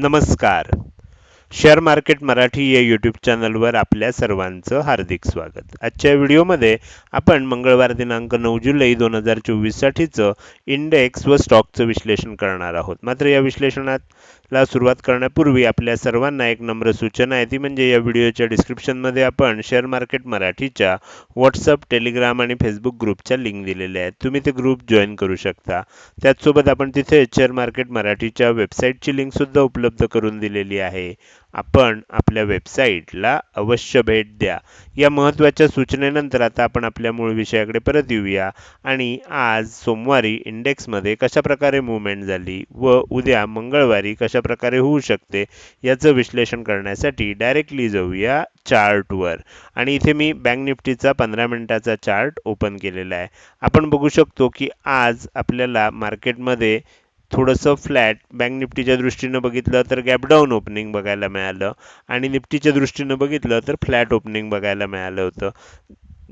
नमस्कार. Share market Marathi या YouTube चॅनलवर आपल्या सर्वांचं हार्दिक स्वागत. आजच्या व्हिडिओमध्ये आपण मंगळवार दिनांक नऊ जुलै दोन हजार चोवीससाठीचं इंडेक्स व स्टॉकचं विश्लेषण करणार आहोत. मात्र या विश्लेषणात ला सुरुवात करण्यापूर्वी आपल्या सर्वांना एक नम्र सूचना आहे. ती म्हणजे या व्हिडिओच्या डिस्क्रिप्शनमध्ये आपण शेअर मार्केट मराठीच्या व्हॉट्सअप टेलिग्राम आणि फेसबुक ग्रुपच्या लिंक दिलेल्या आहेत. तुम्ही ते ग्रुप जॉईन करू शकता. त्याचसोबत आपण तिथे शेअर मार्केट मराठीच्या वेबसाईटची लिंकसुद्धा उपलब्ध करून दिलेली आहे. आपण आपल्या वेबसाईटला अवश्य भेट द्या. या महत्त्वाच्या सूचनेनंतर आता आपण आपल्या मूळ विषयाकडे परत येऊया. आणि आज सोमवारी इंडेक्समध्ये कशा प्रकारे मुवमेंट झाली व उद्या मंगळवारी कशा प्रकारे होऊ शकते याचं विश्लेषण करण्यासाठी डायरेक्टली जाऊया चार्टवर आणि इथे मी बँक निफ्टीचा पंधरा मिनिटाचा चार्ट ओपन केलेला आहे. आपण बघू शकतो की आज आपल्याला मार्केटमध्ये थोडंसं फ्लॅट बँक निफ्टीच्या दृष्टीनं बघितलं तर गॅपडाऊन ओपनिंग बघायला मिळालं. आणि निफ्टीच्या दृष्टीनं बघितलं तर फ्लॅट ओपनिंग बघायला मिळालं होतं.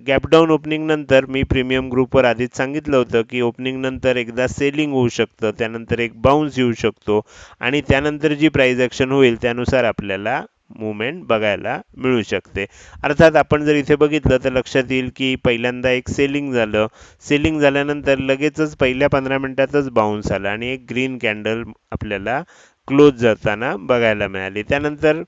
गॅपडाऊन ओपनिंगनंतर मी प्रीमियम ग्रुपवर आधीच सांगितलं होतं की ओपनिंगनंतर एकदा सेलिंग होऊ शकतं त्यानंतर एक बाउन्स येऊ शकतो. आणि त्यानंतर जी प्राईज ॲक्शन होईल त्यानुसार आपल्याला मुवमेंट बघायला मिळू शकते. अर्थात आपण जर इथे बघितलं तर लक्षात येईल की पहिल्यांदा एक सेलिंग झालं. सेलिंग झाल्यानंतर लगेचच पहिल्या पंधरा मिनिटातच बाउन्स आला आणि एक ग्रीन कॅन्डल आपल्याला क्लोज जाताना बघायला मिळाली. त्यानंतर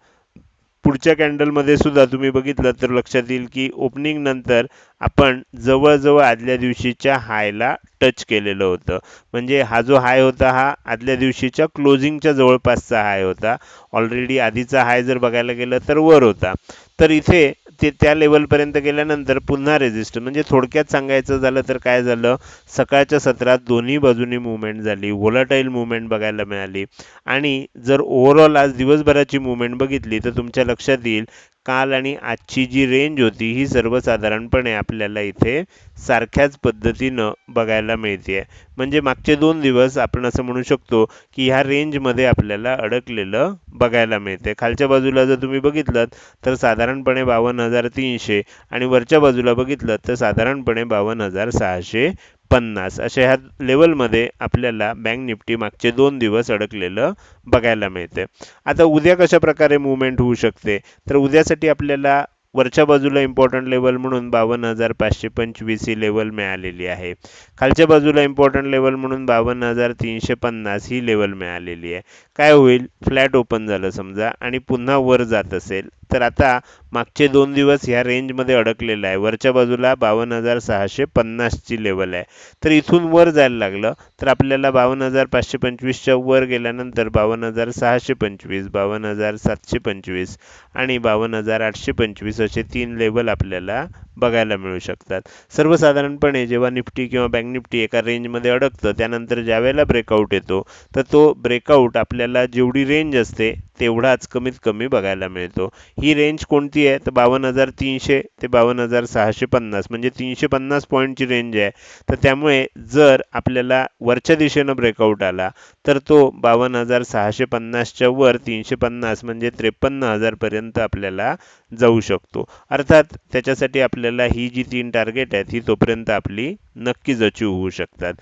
पुढच्या कॅन्डलमध्ये सुद्धा तुम्ही बघितलं तर लक्षात येईल की ओपनिंग नंतर आपण जवळजवळ आदल्या दिवशीच्या हायला टच केलेलं होतं. म्हणजे हा जो हाय होता हा आदल्या दिवशीच्या क्लोजिंगच्या जवळपासचा हाय होता. ऑलरेडी आधीचा हाय जर बघायला गेलं तर वर होता. तर इथे ते त्या लेवलपर्यंत गेल्यानंतर पुन्हा रेजिस्टर म्हणजे थोडक्यात सांगायचं झालं तर काय झालं? सकाळच्या सत्रात दोन्ही बाजूनी मुवमेंट झाली. व्होलाटाईल मुवमेंट बघायला मिळाली. आणि जर ओव्हरऑल आज दिवसभराची मुवमेंट बघितली तर तुमच्या लक्षात येईल काल आणि आजची जी रेंज होती ही सर्वसाधारणपणे आपल्याला इथे सारख्याच पद्धतीनं बघायला मिळते आहे म्हणजे मागचे दोन दिवस आपण असं म्हणू शकतो की ह्या रेंजमध्ये आपल्याला अडकलेलं बघायला मिळते खालच्या बाजूला जर तुम्ही बघितलं तर साधारणपणे बावन्न हजार तीनशे आणि वरच्या बाजूला बघितलं तर साधारणपणे बावन्न हजार सहाशे पन्नास अशा ह्या लेवलमध्ये आपल्याला बँक निफ्टी मागचे दोन दिवस अडकलेलं बघायला मिळते आता उद्या कशा प्रकारे मुवमेंट होऊ शकते? तर उद्यासाठी आपल्याला वरच्या बाजूला इम्पॉर्टंट लेवल म्हणून बावन्न हजार पाचशे पंचवीस ही लेवल मिळालेली आहे. खालच्या बाजूला इम्पॉर्टंट लेवल म्हणून बावन्न हजार तीनशे पन्नास ही लेवल मिळालेली आहे. काय होईल? फ्लॅट ओपन झालं समजा आणि पुन्हा वर जात असेल. तर आता मागचे दोन दिवस ह्या रेंजमध्ये अडकलेलं आहे. वरच्या बाजूला बावन्न हजार सहाशे पन्नासची लेवल आहे. तर इथून वर जायला लागलं तर आपल्याला बावन्न हजार पाचशे पंचवीसच्या वर गेल्यानंतर बावन्न हजार सहाशे पंचवीस बावन्न हजार सातशे पंचवीस आणि बावन्न हजार आठशे पंचवीस असे तीन लेवल आपल्याला बघायला मिळू शकतात. सर्वसाधारणपणे जेव्हा निफ्टी किंवा बँक निफ्टी एका रेंजमध्ये अडकतं त्यानंतर ज्यावेळेला ब्रेकआउट येतो तर तो ब्रेकआउट आपल्याला जेवढी रेंज असते तेवढाच कमीत कमी बघायला मिळतो. ही रेंज कोणती आहे? तर बावन्न हजार तीनशे ते बावन्न हजार सहाशे पन्नास म्हणजे तीनशे पन्नास पॉईंटची रेंज आहे. तर त्यामुळे जर आपल्याला वरच्या दिशेनं ब्रेकआउट आला तर तो बावन्न हजार सहाशे पन्नासच्या वर तीनशे पन्नास म्हणजे त्रेपन्न हजारपर्यंत आपल्याला जाऊ शकतो. अर्थात त्याच्यासाठी आपल्याला ही जी तीन टार्गेट आहेत ही तोपर्यंत आपली नक्कीच अचीव होऊ शकतात.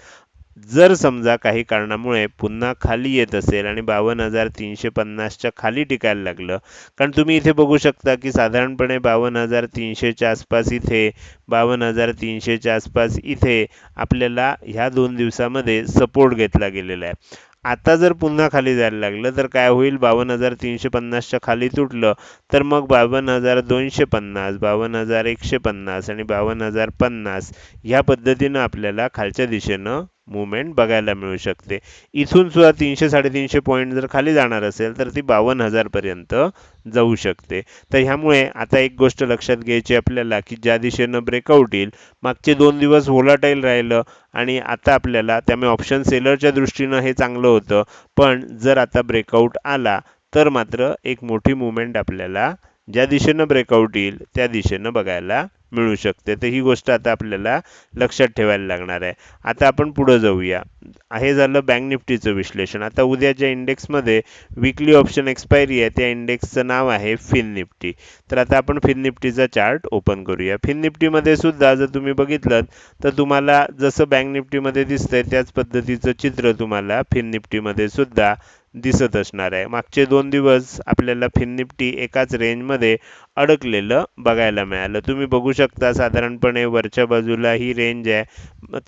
जर समजा काही कारणामुळे पुन्हा खाली येत असेल आणि बावन्न हजार तीनशे पन्नासच्या खाली टिकायला लागलं कारण तुम्ही इथे बघू शकता की साधारणपणे बावन्न हजार तीनशेच्या आसपास इथे बावन्न हजार तीनशेच्या आसपास इथे आपल्याला ह्या दोन दिवसामध्ये सपोर्ट घेतला गेलेला आहे. आता जर पुन्हा खाली जायला लागलं तर काय होईल? बावन्न हजार तीनशे पन्नासच्या खाली तुटलं तर मग बावन्न हजार दोनशे पन्नास बावन्न हजार एकशे पन्नास आणि बावन्न हजार पन्नास ह्या पद्धतीनं आपल्याला खालच्या दिशेनं मुवमेंट बघायला मिळू शकते. इथून सुद्धा तीनशे साडेतीनशे पॉईंट जर खाली जाणार असेल तर ती बावन्न हजारपर्यंत जाऊ शकते. तर ह्यामुळे आता एक गोष्ट लक्षात घ्यायची आपल्याला की ज्या दिशेनं ब्रेकआउट येईल मागचे दोन दिवस व्होलाटाईल राहिलं आणि आता आपल्याला त्यामुळे ऑप्शन सेलरच्या दृष्टीनं हे चांगलं होतं. पण जर आता ब्रेकआउट आला तर मात्र एक मोठी मुवमेंट आपल्याला ज्या दिशेनं ब्रेकआउट येईल त्या दिशेनं बघायला मिळू शकते. तर ही गोष्ट आता आपल्याला लक्षात ठेवायला लागणार आहे. आता आपण पुढं जाऊया. हे झालं बँक निफ्टीचं विश्लेषण. आता उद्याच्या इंडेक्समध्ये विकली ऑप्शन एक्सपायरी आहे. त्या इंडेक्सचं नाव आहे फिन निफ्टी तर आता आपण फिन निफ्टीचा चार्ट ओपन करूया. फिन निफ्टीमध्ये सुद्धा जर तुम्ही बघितलं तर तुम्हाला जसं बँक निफ्टीमध्ये दिसतंय त्याच पद्धतीचं चित्र तुम्हाला फिन निफ्टीमध्ये सुद्धा दिसत असणार आहे. मागचे दोन दिवस आपल्याला फिन निफ्टी एकाच रेंजमध्ये अडकलेलं बघायला मिळालं. तुम्ही बघू शकता साधारणपणे वरच्या बाजूला ही रेंज आहे.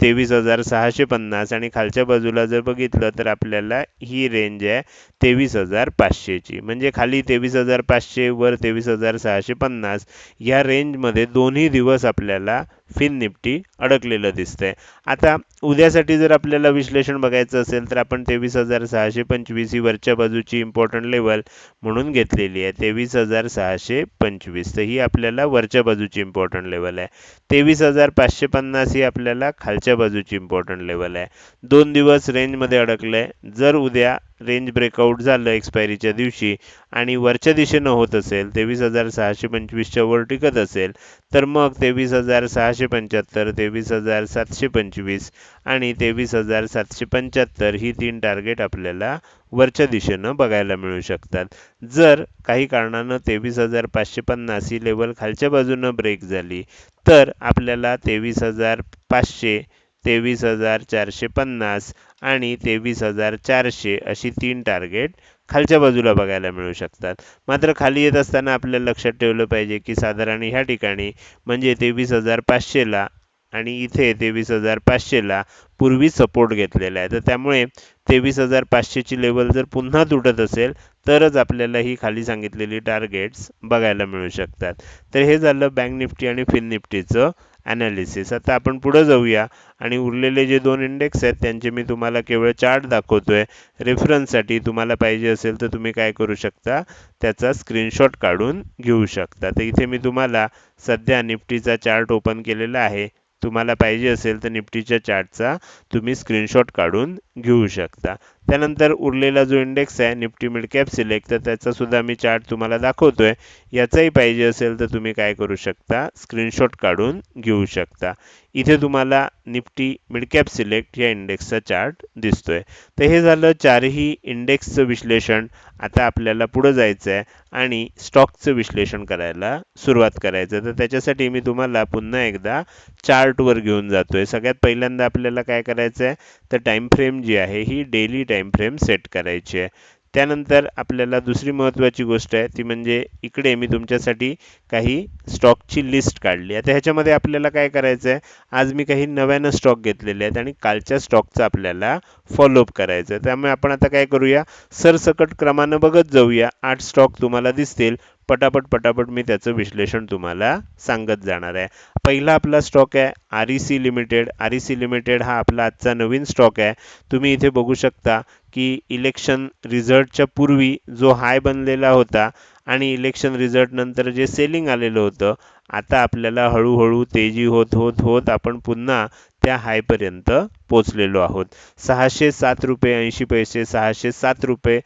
तेवीस हजार सहाशे पन्नास आणि खालच्या बाजूला जर बघितलं तर आपल्याला ही रेंज आहे तेवीस हजार पाचशेची. म्हणजे खाली तेवीस हजार पाचशे वर तेवीस हजार सहाशे पन्नास. या रेंजमध्ये दोन्ही दिवस आपल्याला फिन निफ्टी अडकलेलं दिसतंय. आता उद्यासाठी जर आपल्याला विश्लेषण बघायचं असेल तर आपण तेवीस हजार सहाशे पंचवीस ही वरच्या बाजूची इम्पॉर्टंट लेवल म्हणून घेतलेली आहे. तेवीस हजार सहाशे पंचवीस. तर ही आपल्याला वरच्या बाजूची इम्पॉर्टंट लेवल आहे. तेवीस हजार पाचशे पन्नास ही आपल्याला खालच्या बाजूची इम्पॉर्टंट लेवल आहे. दोन दिवस रेंजमध्ये अडकलंय. जर उद्या रेंज ब्रेकआउट झालं एक्सपायरीच्या दिवशी आणि वरच्या दिशेनं होत असेल तेवीस हजार सहाशे पंचवीसच्या वर टिकत असेल तर मग तेवीस हजार सहाशे पंच्याहत्तर तेवीस हजार सातशे पंचवीस आणि तेवीस हजार सातशे पंच्याहत्तर ही तीन टार्गेट आपल्याला वरच्या दिशेनं बघायला मिळू शकतात. जर काही कारणानं तेवीस हजार पाचशे पन्नास ही लेवल खालच्या बाजूनं ब्रेक झाली तर आपल्याला तेवीस हजार पाचशे तेवीस हजार चारशे पन्नास आणि तेवीस हजार चारशे अशी तीन टार्गेट खालच्या बाजूला बघायला मिळू शकतात. मात्र खाली येत असताना आपल्याला लक्षात ठेवलं पाहिजे की साधारण ह्या ठिकाणी म्हणजे तेवीस हजार पाचशेला आणि इथे तेवीस हजार पाचशेला पूर्वी सपोर्ट घेतलेला आहे. तर त्यामुळे तेवीस हजार पाचशेची लेवल जर पुन्हा तुटत असेल तरच आपल्याला ही खाली सांगितलेली टार्गेट्स बघायला मिळू शकतात. तर हे झालं बँक निफ्टी आणि फिन निफ्टीचं ॲनालिसिस आता आपण पुढं जाऊया आणि उरलेले जे दोन इंडेक्स आहेत त्यांचे मी तुम्हाला केवळ चार्ट दाखवतोय. रेफरन्ससाठी तुम्हाला पाहिजे असेल तर तुम्ही काय करू शकता? त्याचा स्क्रीनशॉट काढून घेऊ शकता. तर इथे मी तुम्हाला सध्या निफ्टीचा चार्ट ओपन केलेला आहे. तुम्हाला पाहिजे असेल तर निफ्टीच्या चार्टचा तुम्ही स्क्रीनशॉट काढून घेऊ शकता. त्यानंतर उरलेला जो इंडेक्स आहे निफ्टी मिड कॅप सिलेक्ट तर त्याचासुद्धा मी चार्ट तुम्हाला दाखवतोय. याचाही पाहिजे असेल तर तुम्ही काय करू शकता? स्क्रीनशॉट काढून घेऊ शकता. इथे तुम्हाला निफ्टी मिड कॅप सिलेक्ट या इंडेक्सचा चार्ट दिसतोय. तर हे झालं चारही इंडेक्सचं विश्लेषण. आता आपल्याला पुढं जायचं आहे आणि स्टॉकचं विश्लेषण करायला सुरुवात करायचं तर त्याच्यासाठी मी तुम्हाला पुन्हा एकदा चार्टवर घेऊन जातोय. सगळ्यात पहिल्यांदा आपल्याला काय करायचं आहे तर टाईम फ्रेम जी आहे ही डेली टाईम फ्रेम सेट करायची आहे. त्यानंतर आपल्याला दुसरी महत्त्वाची गोष्ट आहे ती म्हणजे इकडे मी तुमच्यासाठी काही स्टॉकची लिस्ट काढली आता ह्याच्यामध्ये आपल्याला काय करायचं आहे आज मी काही नव्यानं स्टॉक घेतलेले आहेत आणि कालच्या स्टॉकचा आपल्याला फॉलोअप करायचं आहे त्यामुळे आपण आता काय करूया सरसकट क्रमानं बघत जाऊया. आठ स्टॉक तुम्हाला दिसतील. पटापट पटापट मी त्याचं विश्लेषण तुम्हाला सांगत जाणार आहे. पहिला आपला स्टॉक आहे R E C limited R E C limited हा आपला आजचा नवीन स्टॉक आहे. तुम्ही इथे बघू शकता की इलेक्शन रिझल्टच्या पूर्वी जो हाय बनलेला होता आणि इलेक्शन रिझल्टनंतर जे सेलिंग आलेलं होतं आता आपल्याला हळूहळू तेजी होत होत होत आपण पुन्हा त्या हायपर्यंत पोचलेलो आहोत. सहाशे सात रुपये ऐंशी पैसे सहाशे सात रुपये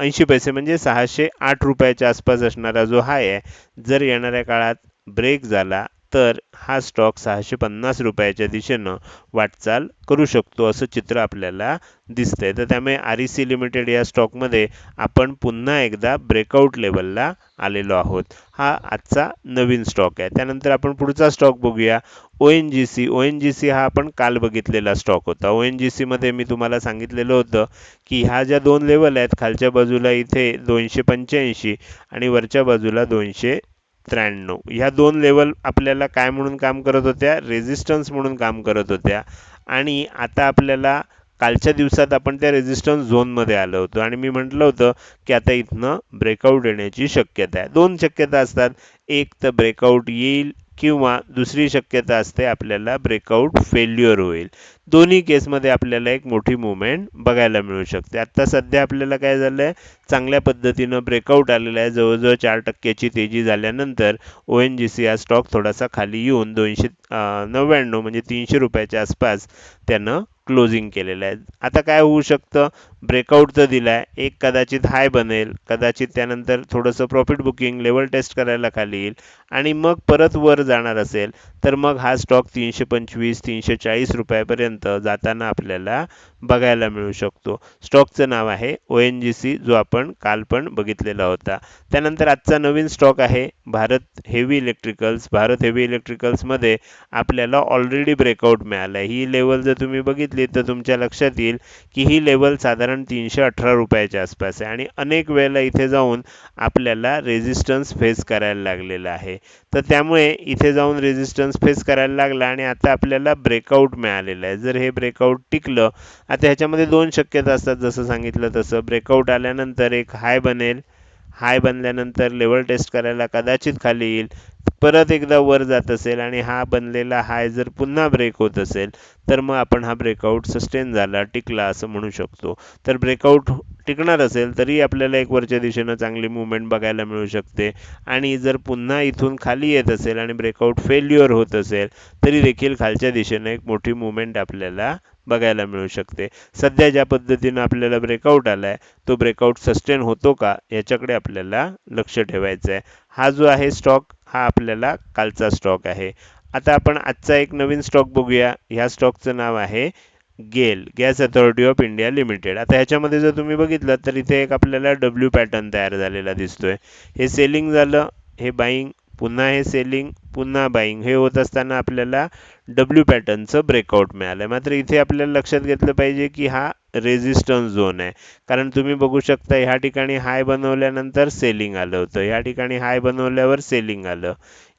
ऐंशी पैसे म्हणजे सहाशे आठ रुपयाच्या आसपास असणारा जो हाय आहे जर येणाऱ्या काळात ब्रेक झाला तर हा स्टॉक सहाशे पन्नास रुपयाच्या दिशेनं वाटचाल करू शकतो असं चित्र आपल्याला दिसतंय. तर त्यामुळे आर ई सी लिमिटेड या स्टॉकमध्ये आपण पुन्हा एकदा ब्रेकआउट लेवलला आलेलो आहोत. हा आजचा नवीन स्टॉक आहे. त्यानंतर आपण पुढचा स्टॉक बघूया. O N G C O N G C हा आपण काल बघितलेला स्टॉक होता. ओ एन जी सीमध्ये मी तुम्हाला सांगितलेलं होतं की ह्या ज्या दोन लेवल आहेत खालच्या बाजूला इथे दोनशे पंच्याऐंशी आणि वरच्या बाजूला दोनशे त्र्याण्णव. ह्या दोन लेवल आपल्याला काय म्हणून काम करत होत्या? रेझिस्टन्स म्हणून काम करत होत्या. आणि आता आपल्याला कालच्या दिवसात आपण त्या रेझिस्टन्स झोनमध्ये आलो होतो. आणि मी म्हटलं होतं की आता इथनं ब्रेकआउट येण्याची शक्यता आहे. दोन शक्यता असतात. एक तर ब्रेकआउट येईल किंवा दुसरी शक्यता असते आपल्याला ब्रेकआउट फेल्युअर होईल. दोन्ही केसमध्ये आपल्याला एक मोठी मुवमेंट बघायला मिळू शकते. आत्ता सध्या आपल्याला काय झालं आहे चांगल्या पद्धतीनं ब्रेकआउट आलेलं आहे. जवळजवळ चार टक्क्याची तेजी झाल्यानंतर ओ एन जी सी हा स्टॉक थोडासा खाली येऊन दोनशे नव्याण्णव म्हणजे तीनशे रुपयाच्या आसपास त्यानं क्लोजिंग केलेलं आहे. आता काय होऊ शकतं? ब्रेकआउट तर दिला आहे एक कदाचित हाय बनेल. कदाचित त्यानंतर थोडंसं प्रॉफिट बुकिंग लेवल टेस्ट करायला खाली येईल. आणि मग परत वर जाणार असेल तर मग हा स्टॉक तीनशे पंचवीस तीनशे चाळीस रुपयापर्यंत जाताना आपल्याला बघायला मिळू शकतो. स्टॉकचं नाव आहे ओ एन जी सी जो आपण काल पण बघितलेला होता. त्यानंतर आजचा नवीन स्टॉक आहे Bharat heavy electricals Bharat heavy इलेक्ट्रिकल्समध्ये आपल्याला ऑलरेडी ब्रेकआउट मिळाला आहे ही लेवल जर तुम्ही बघितली तर तुमच्या लक्षात येईल की ही लेवल साधारण तीनशे अठरा रुपयाच्या आसपास आहे आणि अनेक वेळेला इथे जाऊन आपल्याला रेझिस्टन्स फेस करायला लागलेला आहे. तर त्यामुळे इथे जाऊन रेझिस्टन्स फेस करायला लागला आणि आता आपल्याला ब्रेकआउट मिळालेलं आहे. जर हे ब्रेकआउट टिकलं आता ह्याच्यामध्ये दोन शक्यता असतात जसं सांगितलं तसं. ब्रेकआउट आल्यानंतर एक हाय बनेल. हाय बनल्यानंतर लेवल टेस्ट करायला कदाचित खाली येईल. परत एकदा वर जात असेल आणि हा बनलेला हाय जर पुन्हा ब्रेक होत असेल तर मग आपण हा ब्रेकआउट सस्टेन झाला टिकला असं म्हणू शकतो. तर ब्रेकआउट टिकणार असेल तरी आपल्याला एक वरच्या दिशेनं चांगली मुवमेंट बघायला मिळू शकते. आणि जर पुन्हा इथून खाली येत असेल आणि ब्रेकआउट फेल्युअर होत असेल तरी देखील खालच्या दिशेनं एक मोठी मुवमेंट आपल्याला बघायला मिळू शकते. सध्या ज्या पद्धतीनं आपल्याला ब्रेकआउट आला आहे तो ब्रेकआउट सस्टेन होतो का? याच्याकडे आपल्याला लक्ष ठेवायचं आहे हा जो आहे स्टॉक हा आपल्याला कालचा स्टॉक आहे. आता आपण आजचा एक नवीन स्टॉक बघूया. ह्या स्टॉकचं नाव आहे GAIL gas authority of India limited. आता ह्याच्यामध्ये जर तुम्ही बघितलं तर इथे एक आपल्याला डब्ल्यू पॅटर्न तयार झालेला दिसतोय. हे सेलिंग झालं हे बाईंग पुन्हा हे सेलिंग पुन्हा बाईंग हे होत असताना आपल्याला डब्ल्यू पॅटर्नचं ब्रेकआउट मिळालं मात्र इथे आपल्याला लक्षात घेतलं पाहिजे की हा रेझिस्टन्स झोन आहे. कारण तुम्ही बघू शकता ह्या ठिकाणी हाय बनवल्यानंतर सेलिंग आलं होतं. ह्या ठिकाणी हाय बनवल्यावर सेलिंग आलं.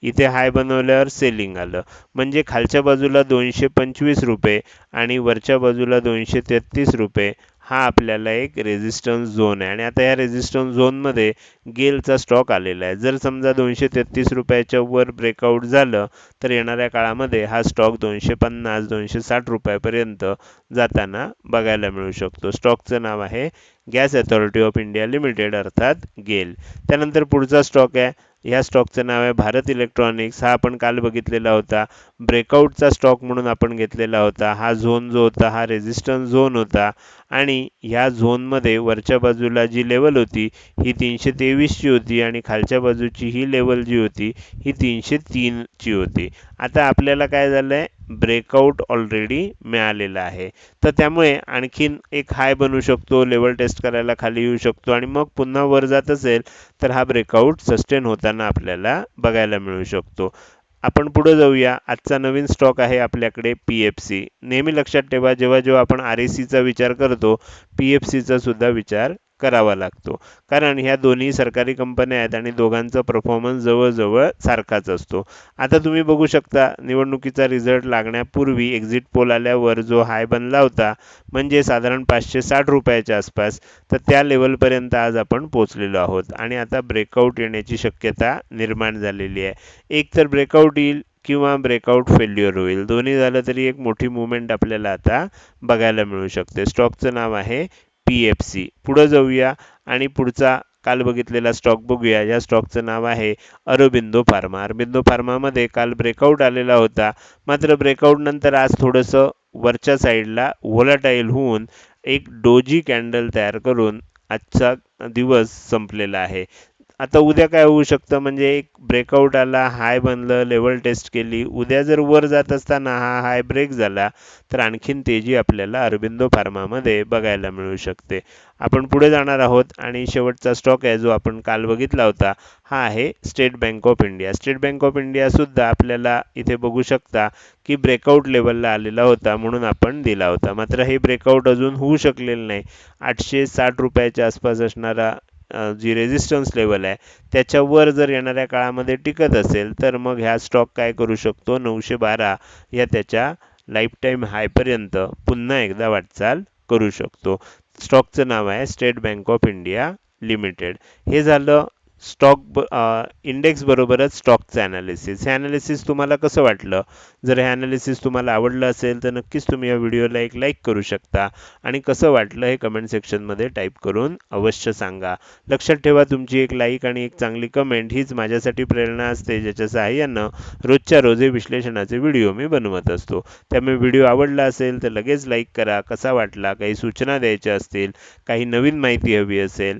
इथे हाय बनवल्यावर सेलिंग आलं. म्हणजे खालच्या बाजूला दोनशे पंचवीस रुपये आणि वरच्या बाजूला दोनशे तेहतीस रुपये हा आपल्याला एक रेझिस्टन्स झोन आहे. आणि आता या रेझिस्टन्स झोनमध्ये गेलचा स्टॉक आलेला आहे. जर समजा दोनशे तेहतीस रुपयाच्या वर ब्रेकआउट झालं तर येणाऱ्या काळामध्ये हा स्टॉक दोनशे पन्नास दोनशे साठ रुपयापर्यंत जाताना बघायला मिळू शकतो. स्टॉकचं नाव आहे gas authority of India limited अर्थात गेल त्यानंतर पुढचा स्टॉक आहे ह्या स्टॉकचं नाव आहे भारत इलेक्ट्रॉनिक्स. हा आपण काल बघितलेला होता. ब्रेकआउटचा स्टॉक म्हणून आपण घेतलेला होता. हा झोन जो होता हा रेझिस्टन्स झोन होता. आणि ह्या झोनमध्ये वरच्या बाजूला जी लेवल होती ही तीनशे तेवीसची होती आणि खालच्या बाजूची ही लेवल जी होती ही तीनशे तीनची होती. आता आपल्याला काय झालं आहे ब्रेकआउट ऑलरेडी मिळालेला आहे. तर त्यामुळे आणखीन एक हाय बनू शकतो लेवल टेस्ट करायला खाली येऊ शकतो आणि मग पुन्हा वर जात असेल तर हा ब्रेकआउट सस्टेन होताना आपल्याला बघायला मिळू शकतो. आपण पुढे जाऊया. आजचा नवीन स्टॉक आहे आपल्याकडे पी एफ सी नेहमी लक्षात ठेवा जेव्हा जेव्हा आपण आर ए सीचा विचार करतो पी एफ सीचा सुद्धा विचार करावा लागतो. कारण ह्या दोन्ही सरकारी कंपन्या आहेत आणि दोघांचा परफॉर्मन्स जवळजवळ सारखाच असतो. आता तुम्ही बघू शकता निवडणुकीचा रिझल्ट लागण्यापूर्वी एक्झिट पोल आल्यावर जो हाय बनला होता म्हणजे साधारण पाचशे साठ रुपयाच्या आसपास तर त्या लेवलपर्यंत आज आपण पोचलेलो आहोत. आणि आता ब्रेकआउट येण्याची शक्यता निर्माण झालेली आहे. एक तर ब्रेकआउट येईल किंवा ब्रेकआउट फेल्युअर होईल. दोन्ही झालं तरी एक मोठी मुवमेंट आपल्याला आता बघायला मिळू शकते. स्टॉकचं नाव आहे पी एफ सी पुढं जाऊया आणि पुढचा काल बघितलेला स्टॉक बघूया. या स्टॉकचं नाव आहे अरबिंदो फार्मा. अरबिंदो फार्मामध्ये काल ब्रेकआउट आलेला होता. मात्र ब्रेकआउट नंतर आज थोडंसं वरच्या साईडला व्होलाटाईल होऊन एक डोजी कॅन्डल तयार करून आजचा दिवस संपलेला आहे. आता उद्या काय होऊ शकतं? म्हणजे एक ब्रेकआउट आला हाय बनलं लेवल टेस्ट केली. उद्या जर वर जात असताना हा हाय ब्रेक झाला तर आणखीन तेजी आपल्याला अरबिंदो फार्मामध्ये बघायला मिळू शकते. आपण पुढे जाणार आहोत आणि शेवटचा स्टॉक आहे जो आपण काल बघितला होता हा आहे state bank of India state bank of इंडियासुद्धा आपल्याला इथे बघू शकता की ब्रेकआउट लेवलला आलेला होता म्हणून आपण दिला होता. मात्र हे ब्रेकआउट अजून होऊ शकलेलं नाही. आठशे साठ रुपयाच्या आसपास असणारा जी रेझिस्टन्स लेवल आहे त्याच्यावर जर येणाऱ्या काळामध्ये टिकत असेल तर मग ह्या स्टॉक काय करू शकतो? नऊशे बारा या त्याच्या लाईफटाईम हायपर्यंत पुन्हा एकदा वाटचाल करू शकतो. स्टॉकचं नाव आहे state bank of India limited हे झालं स्टॉक ब इंडेक्स बरोबरच स्टॉकचं ॲनालिसिस हे ॲनालिसिस तुम्हाला कसं वाटलं? जर हे ॲनालिसिस तुम्हाला आवडलं असेल तर नक्कीच तुम्ही या व्हिडिओला एक लाईक करू शकता. आणि कसं वाटलं हे कमेंट सेक्शनमध्ये टाईप करून अवश्य सांगा. लक्षात ठेवा तुमची एक लाईक आणि एक चांगली कमेंट हीच माझ्यासाठी प्रेरणा असते. ज्याच्या सहाय्यानं रोजच्या रोज हे विश्लेषणाचे व्हिडिओ मी बनवत असतो. त्यामुळे व्हिडिओ आवडला असेल तर लगेच लाईक करा. कसा वाटला? काही सूचना द्यायच्या असतील? काही नवीन माहिती हवी असेल?